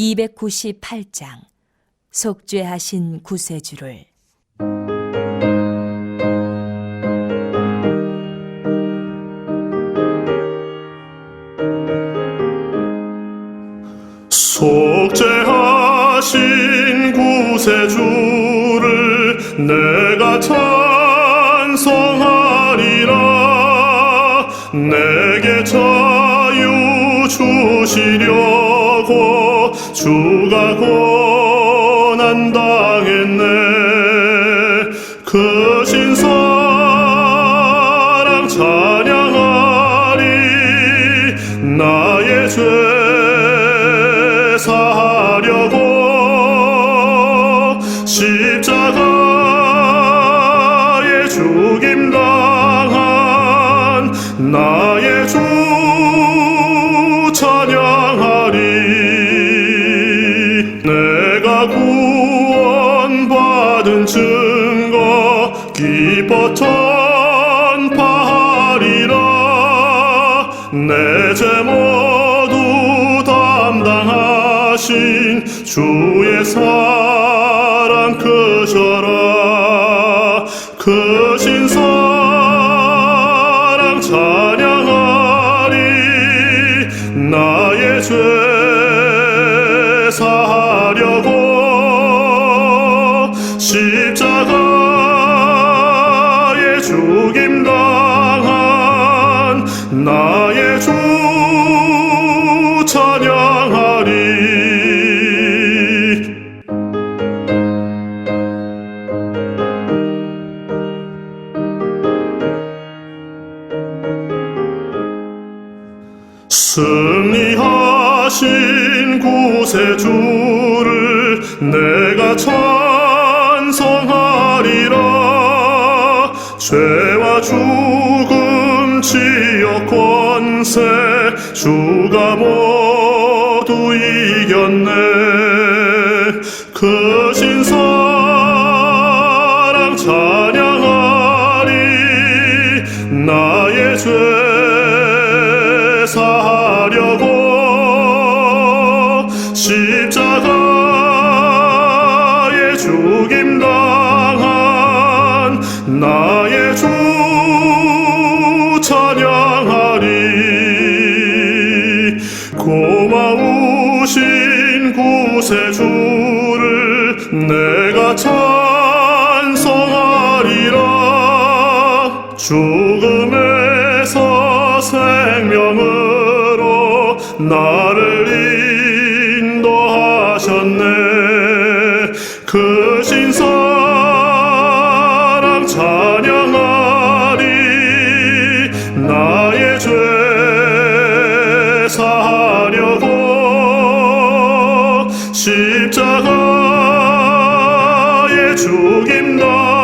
298장 속죄하신 구세주를. 속죄하신 구세주를 내가 찬송하리라. 내게 자유 주시려고 주가 고난 당했네. 그 신사랑 찬양하리. 나의 죄 사하려고 십자가에 죽임 당한 나의 주 전파하리라. 내죄 모두 담당하신 주의 사랑 크셔라. 크신 사랑 찬양하리. 나의 죄 사하려고 십자가 나의 주 찬양하리. 승리하신 구세주를 내가 찬송하리라. 죄와 죽음 지역 권세 주가 모두 이겼네. 그 신사랑 찬양하리 나의 죄 사하려고. 십자가에 죽임 당한 나의 주 구세주를 내가 찬송하리라. 죽음에서 생명으로 나를 인도하셨네. 그 신사 십자가에 죽임 나